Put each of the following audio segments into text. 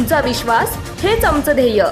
तुमचा विश्वास हेच आमचं ध्येय.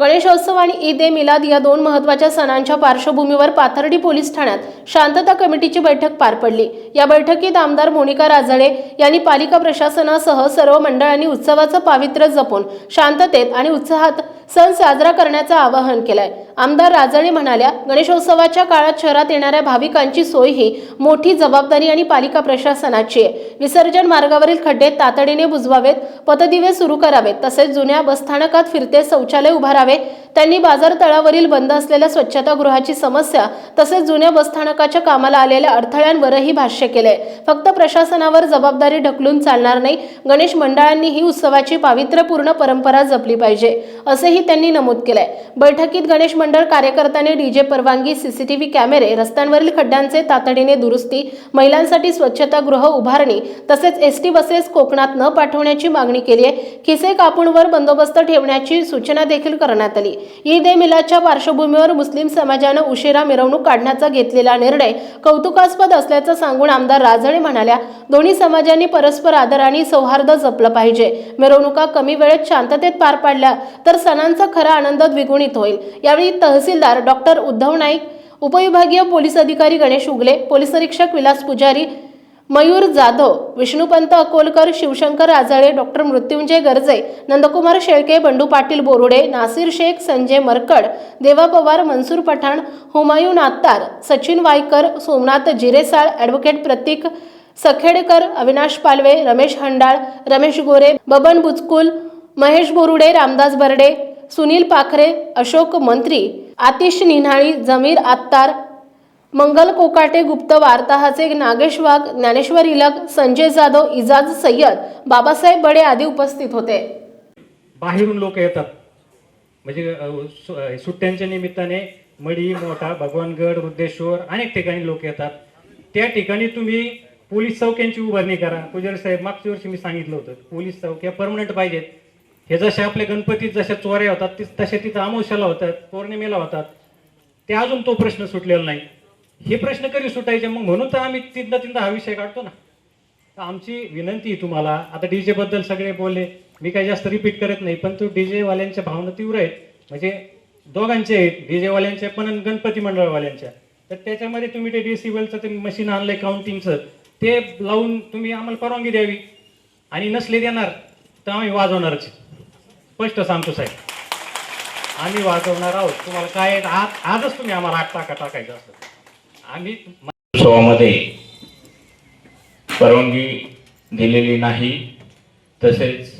गणेशोत्सव आणि ईद ए मिलाद या दोन महत्त्वाच्या सणांच्या पार्श्वभूमीवर पाथर्डी पोलीस ठाण्यात शांतता कमिटीची बैठक पार पडली. या बैठकीत आमदार मोनिका राजळे यांनी पालिका प्रशासनासह सर्व मंडळांनी उत्सवाचं पावित्र्य जपून शांततेत आणि उत्साहात सण साजरा करण्याचं आवाहन केलंय. आमदार राजळे म्हणाल्या गणेशोत्सवाच्या काळात शहरात येणाऱ्या भाविकांची सोय ही मोठी जबाबदारी आणि पालिका प्रशासनाची आहे. विसर्जन मार्गावरील खड्डे तातडीने बुजवावेत पथदिवे सुरू करावेत तसेच जुन्या बसस्थानकात फिरते शौचालय उभारावे त्यांनी बाजार तळावरील बंद असलेल्या स्वच्छतागृहाची समस्या तसेच जुन्या बसस्थानकाच्या कामाला आलेल्या अडथळ्यांवरही भाष्य केले फक्त प्रशासनावर जबाबदारी ढकलून चालणार नाही. गणेश मंडळांनी ही उत्सवाची पावित्र्यपूर्ण परंपरा जपली पाहिजे. असेही त्यांनी नमूद केलंय. बैठकीत गणेश मंडळ कार्यकर्त्यांनी डीजे परवानगी सीसीटीव्ही कॅमेरे रस्त्यांवरील खड्ड्यांचे तातडीने दुरुस्ती महिलांसाठी स्वच्छतागृह उभारणी तसेच एसटी बसेस कोकणात न पाठवण्याची मागणी केली आहे. खिसे कापूणवर बंदोबस्त ठेवण्याची सूचना देखील करण्यात आली. ईद ए मिलाच्या पार्श्वभूमीवर मुस्लिम समाजानं उशिरा मिरवणूक काढण्याचा घेतलेला निर्णय कौतुकास्पद असल्याचं सांगून आमदार राजळे म्हणाल्या दोन्ही समाजांनी परस्पर आदर आणि सौहार्द जपलं पाहिजे. मिरवणुका कमी वेळेत शांततेत पार पाडल्या तर सणांचा खरा आनंद द्विगुणित होईल. यावेळी तहसीलदार डॉक्टर उद्धव नाईक उपविभागीय पोलीस अधिकारी गणेश उगले पोलीस निरीक्षक विलास पुजारी मयूर जाधव विष्णुपंत अकोलकर शिवशंकर राजाळे डॉक्टर मृत्युंजय गर्जे नंदकुमार शेळके बंडू पाटील बोरुडे नासिर शेख संजय मरकड देवा पवार मनसूर पठाण हुमायून आत्तार सचिन वायकर सोमनाथ जिरेसाळ ॲडव्होकेट प्रतीक सखेडकर अविनाश पालवे रमेश हंडाळ रमेश गोरे बबन बुचकुल महेश बोरुडे रामदास बर्डे सुनील पाखरे अशोक मंत्री आतिश निन्हाळी जमीर आत्तार मंगल कोकाटे गुप्त वार्ताहाचे नागेश वाघ ज्ञानेश्वर इलक संजय जाधव इजाज सय्यद बाबासाहेब बडे आदी उपस्थित होते. बाहेरून लोक येतात. म्हणजे सु- सुट्ट्यांच्या निमित्ताने मडी मोठा भगवानगड रुद्रेश्वर अनेक ठिकाणी लोक येतात. त्या ठिकाणी तुम्ही पोलीस चौक्यांची उभारणी करा. पुजारी साहेब मागच्या वर्षी मी सांगितलं होतं पोलीस चौक्या परमनंट पाहिजेत. हे जसे आपले गणपती जशा चोऱ्या होतात तसे तिथं अमावश्याला होतात पौर्णिमेला होतात. ते अजून तो प्रश्न सुटलेला नाही. हे प्रश्न कधी सुटायचे? मग म्हणून तर आम्ही तीनदा तीनदा हा विषय काढतो ना. तर आमची विनंती आहे तुम्हाला आता डी बद्दल सगळे बोलले मी काही जास्त रिपीट करत नाही पण तो डी जेवाल्यांच्या भावना तीव्र आहेत. म्हणजे दोघांचे आहेत डी जेवाल्यांच्या पण आणि गणपती मंडळवाल्यांच्या. तर त्याच्यामध्ये तुम्ही ते डेसिबलचं ते मशीन आणलंय काउंटिंगचं ते लावून तुम्ही आम्हाला परवानगी द्यावी. आणि नसले देणार तर आम्ही वाजवणारच. स्पष्ट सांगतो साहेब. आम्ही वाजवणार आहोत. तुम्हाला काय आज आजच तुम्ही आम्हाला आठ टाका टाकायचं असतं. आम्ही उत्सवामध्ये परवानगी दिलेली नाही. तसेच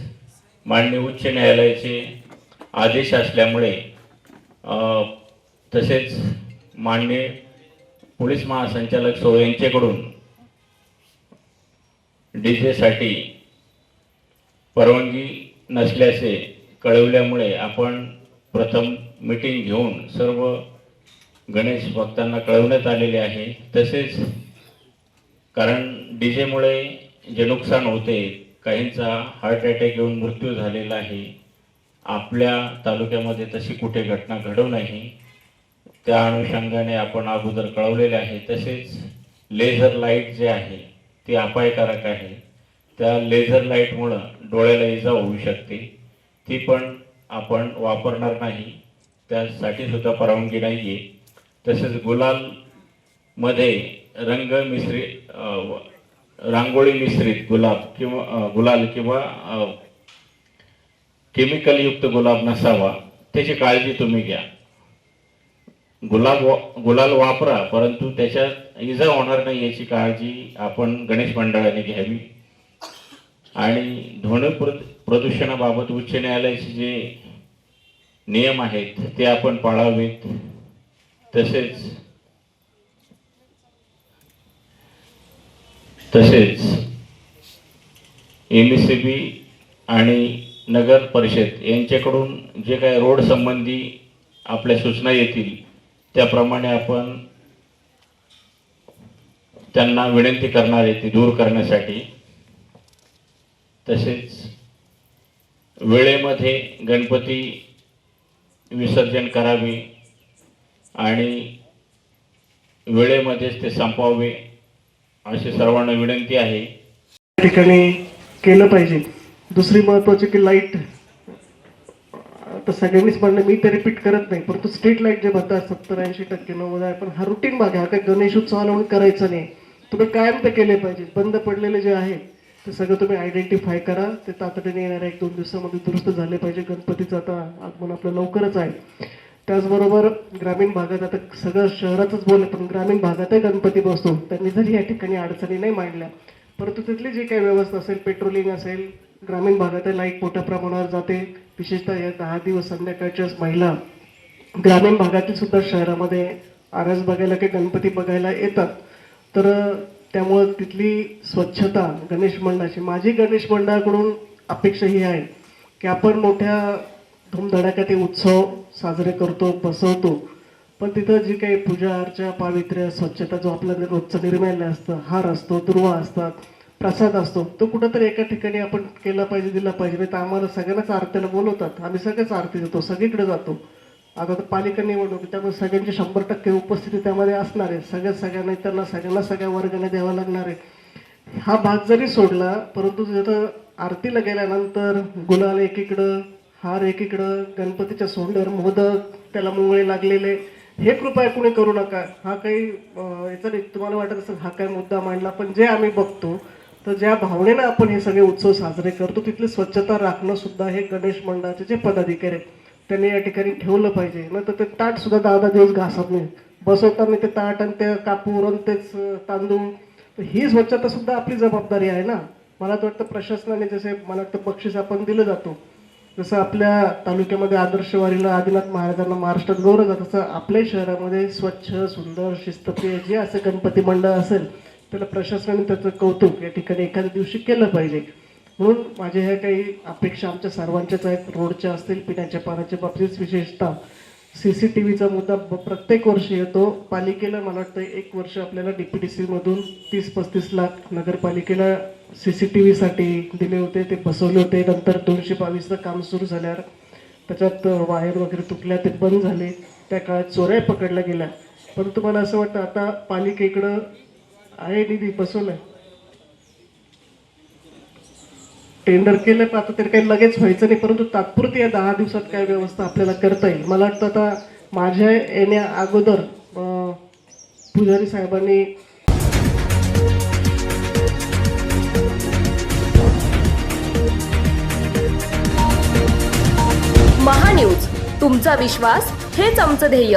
माननीय उच्च न्यायालयाचे आदेश असल्यामुळे तसेच माननीय पोलीस महासंचालक सो यांच्याकडून डी जेसाठी परवानगी नसल्याचे कळवल्यामुळे आपण प्रथम मीटिंग घेऊन सर्व गणेश भक्तांना कळवण्यात आलेले आहे. तसेच कारण डीजेमुळे जे नुकसान होते काहींचा हार्ट अटॅक येऊन मृत्यू झालेला आहे. आपल्या तालुक्यामध्ये तशी कुठे घटना घडू नाही. त्या अनुषंगाने आपण अगोदर कळवलेले आहे. तसेच लेझर लाइट जे आहे ते अपायकारक आहे. त्या लेझर लाईटमुळं डोळ्याला इजा होऊ शकते. ती पण आपण वापरणार नाही. त्यासाठी सुद्धा परवानगी नाही आहे तसेच गुलालमध्ये रंग मिश्रित रांगोळी मिश्रित गुलाब किंवा गुलाल किंवा केमिकलयुक्त गुलाब नसावा. त्याची काळजी तुम्ही घ्या. गुलाब वा- गुलाल वापरा परंतु त्याच्यात इजा होणार नाही याची काळजी आपण गणेश मंडळाने घ्यावी. आणि ध्वनी प्रद प्रदूषणाबाबत उच्च न्यायालयाचे जे नियम आहेत ते आपण पाळावेत. तसेच तसेच एम सी बी आणि नगर परिषद यांच्याकडून जे काही रोड संबंधी आपल्या सूचना येतील त्याप्रमाणे आपण त्यांना विनंती करणार आहे ती दूर करण्यासाठी. तसेच वेळेमध्ये गणपती विसर्जन करावे आणि वेळेमध्येच ते संपवावे अशी सर्वांना विनंती आहे. ठिकाणी केलं पाहिजे. दुसरी महत्त्वाची की लाइट आता सगळ्यांनीच म्हणलं मी ते रिपीट करत नाही परंतु स्ट्रीट लाइट जे म्हणतात सत्तर ऐंशी टक्के नव्वद आहे पण हा रुटीन भाग आहे हा काही गणेश उत्सवाला म्हणून करायचा नाही. तुम्ही कायम ते केले पाहिजे. बंद पडलेले जे आहे ते सगळं तुम्ही आयडेंटिफाय करा. ते तातडीने येणाऱ्या एक दोन दिवसामध्ये दुरुस्त झाले पाहिजे. गणपतीचं आता आगमन आपलं लवकरच आहे. त्याचबरोबर ग्रामीण भागात आता सगळं शहरातच बोलले पण ग्रामीण भागातही गणपती बसतो. त्यांनी जरी या ठिकाणी अडचणी नाही मांडल्या परंतु तिथली जी काही व्यवस्था असेल पेट्रोलिंग असेल ग्रामीण भागातही लाइट मोठ्या प्रमाणावर जाते. विशेषतः या दहा दिवस संध्याकाळच्याच महिला ग्रामीण भागातील सुद्धा शहरामध्ये आरस बघायला काही गणपती बघायला येतात. तर त्यामुळं तिथली स्वच्छता गणेश मंडळाची माझी गणेश मंडळाकडून अपेक्षा ही आहे की आपण मोठ्या धूमधडाक्यात उत्सव साजरे करतो बसवतो. पण तिथं जी काही पूजा अर्चा पावित्र्य स्वच्छता जो आपला रोजचं निर्माल्य असतं हार असतो दुर्वा असतात प्रसाद असतो तो कुठंतरी एका ठिकाणी आपण केला पाहिजे दिला पाहिजे. नाही तर आम्हाला सगळ्यांनाच आरतीला बोलवतात. आम्ही सगळेच आरती देतो सगळीकडे जातो. आता तर पालिका निवडणूक त्यामुळे सगळ्यांची शंभर टक्के उपस्थिती त्यामध्ये असणार आहे. सगळ्या सगळ्यांना इतरांना सगळ्यांना सगळ्या वर्गाने द्यावा लागणार आहे. हा भाग जरी सोडला परंतु जर आरतीला गेल्यानंतर गुलाल एकीकडं हार एकीकडं गणपतीच्या सोंडर मोदक त्याला मुंगळे लागलेले हे कृपया कुणी करू नका. हा काही याचा तुम्हाला वाटत असेल हा काही मुद्दा मांडला पण जे आम्ही बघतो तर ज्या भावनेनं आपण हे सगळे उत्सव साजरे करतो तिथली स्वच्छता राखणं सुद्धा हे गणेश मंडळाचे जे पदाधिकारी आहेत त्यांनी या ठिकाणी ठेवलं पाहिजे. नाही तर ते ताट सुद्धा दहा दहा दिवस घासत नाही बसवताना ते ताट आणि ते कापूर आणि तेच तांदूळ. तर ही स्वच्छता सुद्धा आपली जबाबदारी आहे ना. मला तर वाटतं प्रशासनाने जसे मला वाटतं बक्षीस आपण दिलं जातो. जसं आपल्या तालुक्यामध्ये आदर्शवारीला आदिनाथ महाराजांना महाराष्ट्रात गौरव जात तसं आपल्या शहरामध्ये स्वच्छ सुंदर शिस्तप्रिय जे असं गणपती मंडळ असेल त्याला प्रशासनाने त्याचं कौतुक या ठिकाणी एखाद्या दिवशी केलं पाहिजे. म्हणून माझ्या ह्या काही अपेक्षा आमच्या सर्वांच्याच आहेत. रोडच्या असतील पिण्याच्या पाण्याच्या बाबतीत विशेषतः. सी सी टी व्हीचा मुद्दा ब- प्रत्येक वर्षी येतो. पालिकेला मला वाटतं एक वर्ष आपल्याला डी पी डी सीमधून तीस पस्तीस लाख नगरपालिकेला सी सी टी व्हीसाठी दिले होते. ते बसवले होते. नंतर दोनशे बावीसचं काम सुरू झाल्यावर त्याच्यात वायर वगैरे तुटल्या ते बंद झाले. त्या काळात चोऱ्या पकडल्या गेल्या. परंतु मला असं वाटतं आता पालिकेकडं आहे निधी बसवलाय? टेंडर केलं पण आता तरी काही लगेच व्हायचं नाही. परंतु तात्पुरती या दहा दिवसात काय व्यवस्था आपल्याला करता येईल? मला वाटतं आता माझ्या येण्या अगोदर पुजारी साहेबांनी महान्यूज तुमचा विश्वास हेच आमचं ध्येय.